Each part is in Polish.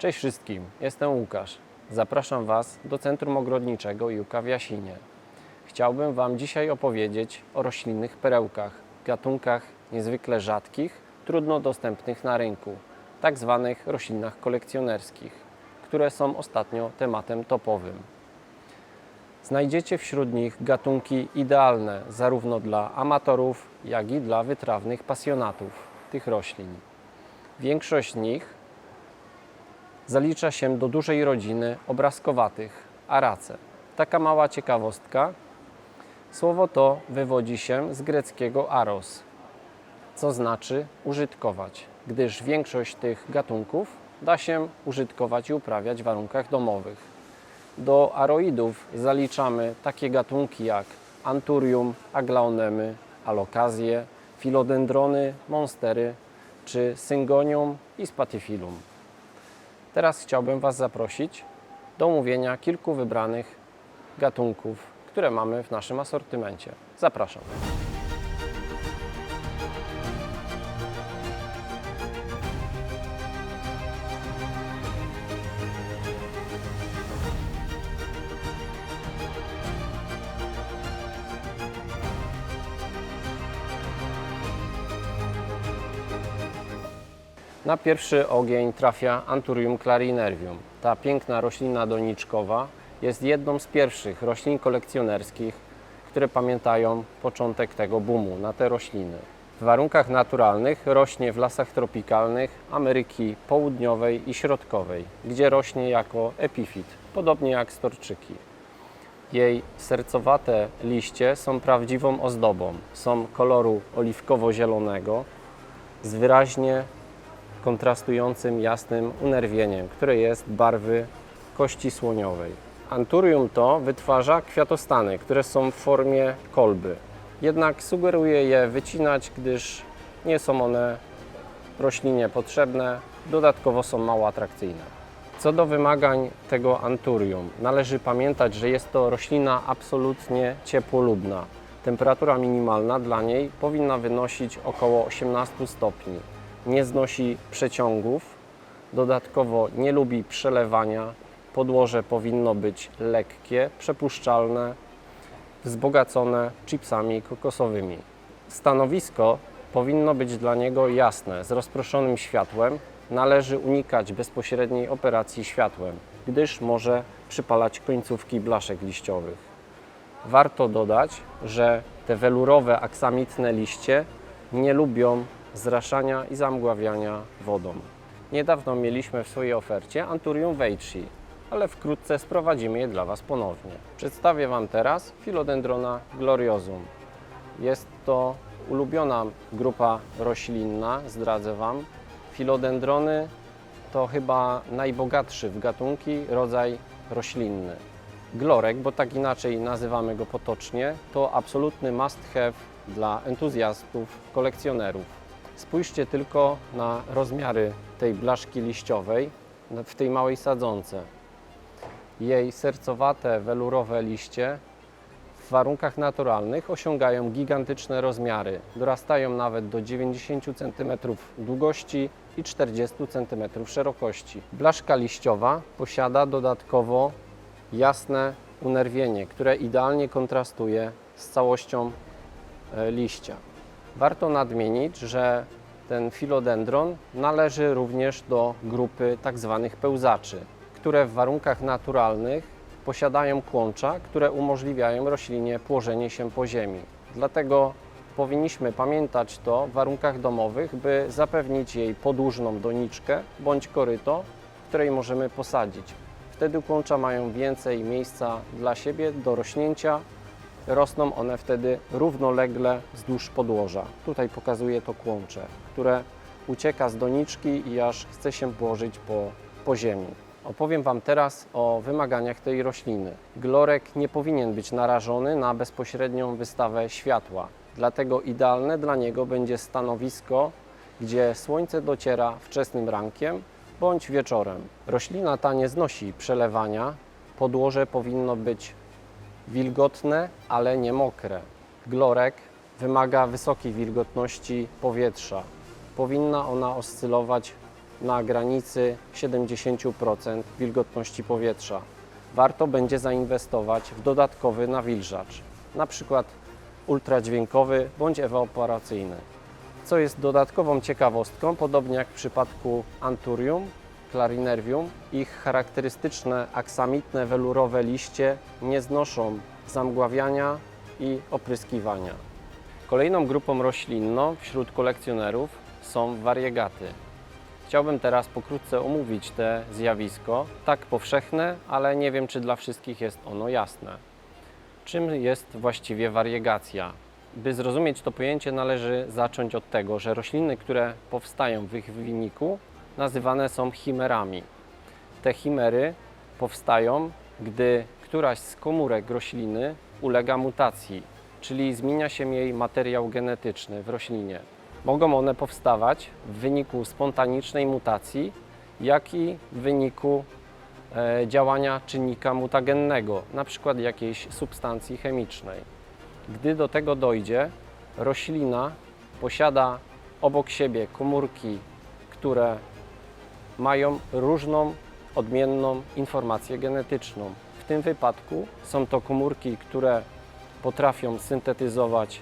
Cześć wszystkim, jestem Łukasz. Zapraszam Was do Centrum Ogrodniczego Juka w Jasinie. Chciałbym Wam dzisiaj opowiedzieć o roślinnych perełkach, gatunkach niezwykle rzadkich, trudno dostępnych na rynku, tak zwanych roślinach kolekcjonerskich, które są ostatnio tematem topowym. Znajdziecie wśród nich gatunki idealne zarówno dla amatorów, jak i dla wytrawnych pasjonatów tych roślin. Większość z nich zalicza się do dużej rodziny obrazkowatych, arace. Taka mała ciekawostka. Słowo to wywodzi się z greckiego aros, co znaczy użytkować, gdyż większość tych gatunków da się użytkować i uprawiać w warunkach domowych. Do aroidów zaliczamy takie gatunki jak anturium, aglaonemy, alokazje, filodendrony, monstery czy syngonium i spatyfilum. Teraz chciałbym Was zaprosić do omówienia kilku wybranych gatunków, które mamy w naszym asortymencie. Zapraszam. Na pierwszy ogień trafia Anturium clarinervium. Ta piękna roślina doniczkowa jest jedną z pierwszych roślin kolekcjonerskich, które pamiętają początek tego boomu na te rośliny. W warunkach naturalnych rośnie w lasach tropikalnych Ameryki Południowej i Środkowej, gdzie rośnie jako epifit, podobnie jak storczyki. Jej sercowate liście są prawdziwą ozdobą. Są koloru oliwkowo-zielonego z wyraźnie kontrastującym jasnym unerwieniem, które jest barwy kości słoniowej. Anturium to wytwarza kwiatostany, które są w formie kolby. Jednak sugeruje je wycinać, gdyż nie są one roślinie potrzebne, dodatkowo są mało atrakcyjne. Co do wymagań tego anturium, należy pamiętać, że jest to roślina absolutnie ciepłolubna. Temperatura minimalna dla niej powinna wynosić około 18 stopni nie znosi przeciągów, dodatkowo nie lubi przelewania. Podłoże powinno być lekkie, przepuszczalne, wzbogacone chipsami kokosowymi. Stanowisko powinno być dla niego jasne, z rozproszonym światłem. Należy unikać bezpośredniej operacji światłem, gdyż może przypalać końcówki blaszek liściowych. Warto dodać, że te welurowe, aksamitne liście nie lubią zraszania i zamgławiania wodą. Niedawno mieliśmy w swojej ofercie Anturium Veitchi, ale wkrótce sprowadzimy je dla Was ponownie. Przedstawię Wam teraz Philodendrona gloriosum. Jest to ulubiona grupa roślinna, zdradzę Wam. Filodendrony to chyba najbogatszy w gatunki rodzaj roślinny. Glorek, bo tak inaczej nazywamy go potocznie, to absolutny must have dla entuzjastów, kolekcjonerów. Spójrzcie tylko na rozmiary tej blaszki liściowej w tej małej sadzonce. Jej sercowate, welurowe liście w warunkach naturalnych osiągają gigantyczne rozmiary. Dorastają nawet do 90 cm długości i 40 cm szerokości. Blaszka liściowa posiada dodatkowo jasne unerwienie, które idealnie kontrastuje z całością e, liścia. Warto nadmienić, że ten filodendron należy również do grupy tak zwanych pełzaczy, które w warunkach naturalnych posiadają kłącza, które umożliwiają roślinie położenie się po ziemi. Dlatego powinniśmy pamiętać to w warunkach domowych, by zapewnić jej podłużną doniczkę bądź koryto, w której możemy posadzić. Wtedy kłącza mają więcej miejsca dla siebie do rośnięcia rosną one wtedy równolegle wzdłuż podłoża. Tutaj pokazuję to kłącze, które ucieka z doniczki i aż chce się położyć po, po ziemi. Opowiem Wam teraz o wymaganiach tej rośliny. Glorek nie powinien być narażony na bezpośrednią wystawę światła, dlatego idealne dla niego będzie stanowisko, gdzie słońce dociera wczesnym rankiem bądź wieczorem. Roślina ta nie znosi przelewania, podłoże powinno być wilgotne, ale nie mokre. Glorek wymaga wysokiej wilgotności powietrza. Powinna ona oscylować na granicy 70% wilgotności powietrza. Warto będzie zainwestować w dodatkowy nawilżacz, na przykład ultradźwiękowy bądź ewaporacyjny. Co jest dodatkową ciekawostką, podobnie jak w przypadku Anturium, Clarinervium, ich charakterystyczne aksamitne welurowe liście nie znoszą zamgławiania i opryskiwania. Kolejną grupą roślinną wśród kolekcjonerów są wariegaty. Chciałbym teraz pokrótce omówić te zjawisko, tak powszechne, ale nie wiem, czy dla wszystkich jest ono jasne. Czym jest właściwie wariegacja? By zrozumieć to pojęcie, należy zacząć od tego, że rośliny, które powstają w ich wyniku, nazywane są chimerami. Te chimery powstają, gdy któraś z komórek rośliny ulega mutacji, czyli zmienia się jej materiał genetyczny w roślinie. Mogą one powstawać w wyniku spontanicznej mutacji, jak i w wyniku e, działania czynnika mutagennego, przykład jakiejś substancji chemicznej. Gdy do tego dojdzie, roślina posiada obok siebie komórki, które mają różną, odmienną informację genetyczną. W tym wypadku są to komórki, które potrafią syntetyzować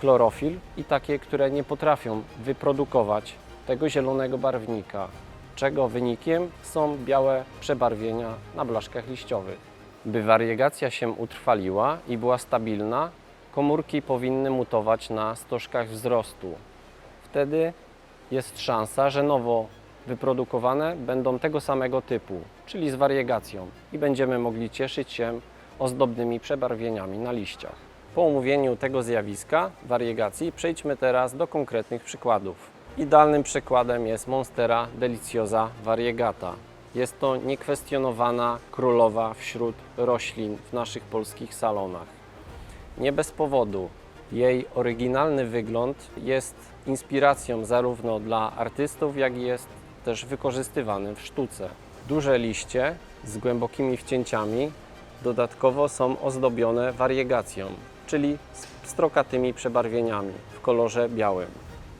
chlorofil i takie, które nie potrafią wyprodukować tego zielonego barwnika, czego wynikiem są białe przebarwienia na blaszkach liściowych. By wariegacja się utrwaliła i była stabilna, komórki powinny mutować na stożkach wzrostu. Wtedy jest szansa, że nowo wyprodukowane będą tego samego typu, czyli z wariegacją i będziemy mogli cieszyć się ozdobnymi przebarwieniami na liściach. Po omówieniu tego zjawiska, wariegacji, przejdźmy teraz do konkretnych przykładów. Idealnym przykładem jest Monstera deliciosa variegata. Jest to niekwestionowana królowa wśród roślin w naszych polskich salonach. Nie bez powodu. Jej oryginalny wygląd jest inspiracją zarówno dla artystów, jak i jest też wykorzystywany w sztuce. Duże liście z głębokimi wcięciami dodatkowo są ozdobione wariegacją, czyli strokatymi przebarwieniami w kolorze białym.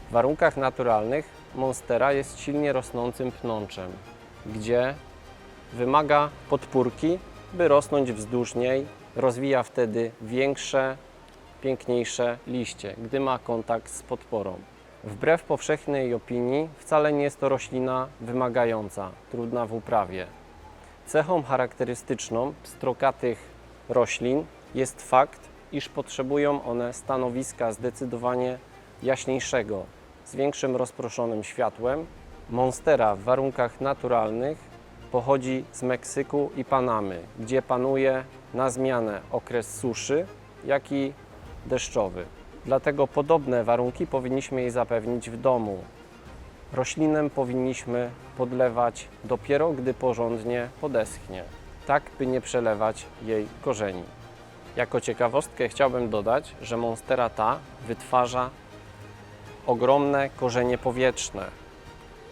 W warunkach naturalnych monstera jest silnie rosnącym pnączem, gdzie wymaga podpórki, by rosnąć wzdłuż niej. Rozwija wtedy większe, piękniejsze liście, gdy ma kontakt z podporą. Wbrew powszechnej opinii, wcale nie jest to roślina wymagająca, trudna w uprawie. Cechą charakterystyczną strokatych roślin jest fakt, iż potrzebują one stanowiska zdecydowanie jaśniejszego, z większym rozproszonym światłem. Monstera w warunkach naturalnych pochodzi z Meksyku i Panamy, gdzie panuje na zmianę okres suszy, jak i deszczowy. Dlatego podobne warunki powinniśmy jej zapewnić w domu. Roślinę powinniśmy podlewać dopiero, gdy porządnie podeschnie, tak by nie przelewać jej korzeni. Jako ciekawostkę chciałbym dodać, że monstera ta wytwarza ogromne korzenie powietrzne,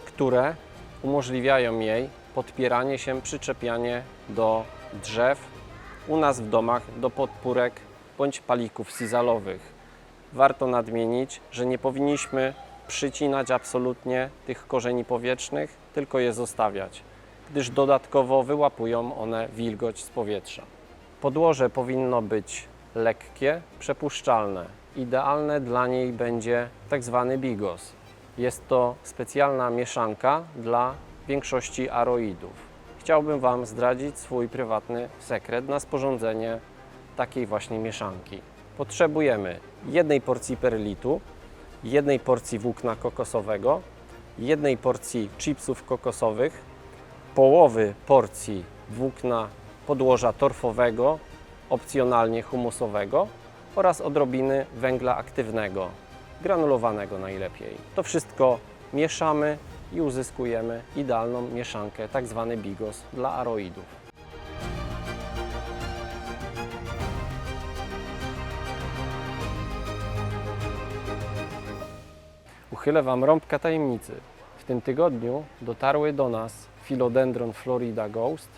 które umożliwiają jej podpieranie się, przyczepianie do drzew, u nas w domach do podpórek bądź palików sizalowych. Warto nadmienić, że nie powinniśmy przycinać absolutnie tych korzeni powietrznych, tylko je zostawiać, gdyż dodatkowo wyłapują one wilgoć z powietrza. Podłoże powinno być lekkie, przepuszczalne. Idealne dla niej będzie tak zwany bigos. Jest to specjalna mieszanka dla większości aroidów. Chciałbym Wam zdradzić swój prywatny sekret na sporządzenie takiej właśnie mieszanki. Potrzebujemy jednej porcji perlitu, jednej porcji włókna kokosowego, jednej porcji chipsów kokosowych, połowy porcji włókna podłoża torfowego, opcjonalnie humusowego oraz odrobiny węgla aktywnego, granulowanego najlepiej. To wszystko mieszamy i uzyskujemy idealną mieszankę, tak zwany bigos dla aroidów. Uchylę Wam rąbka tajemnicy. W tym tygodniu dotarły do nas Philodendron Florida Ghost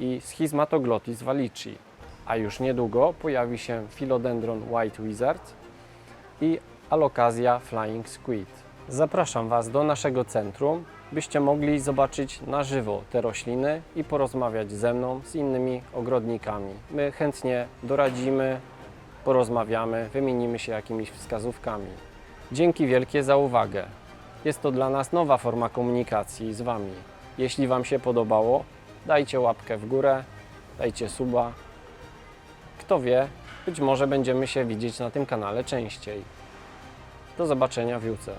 i Schizmatoglotis valici, a już niedługo pojawi się Philodendron White Wizard i Alocasia Flying Squid. Zapraszam Was do naszego centrum byście mogli zobaczyć na żywo te rośliny i porozmawiać ze mną, z innymi ogrodnikami. My chętnie doradzimy, porozmawiamy, wymienimy się jakimiś wskazówkami. Dzięki wielkie za uwagę. Jest to dla nas nowa forma komunikacji z Wami. Jeśli Wam się podobało, dajcie łapkę w górę, dajcie suba. Kto wie, być może będziemy się widzieć na tym kanale częściej. Do zobaczenia w Juce.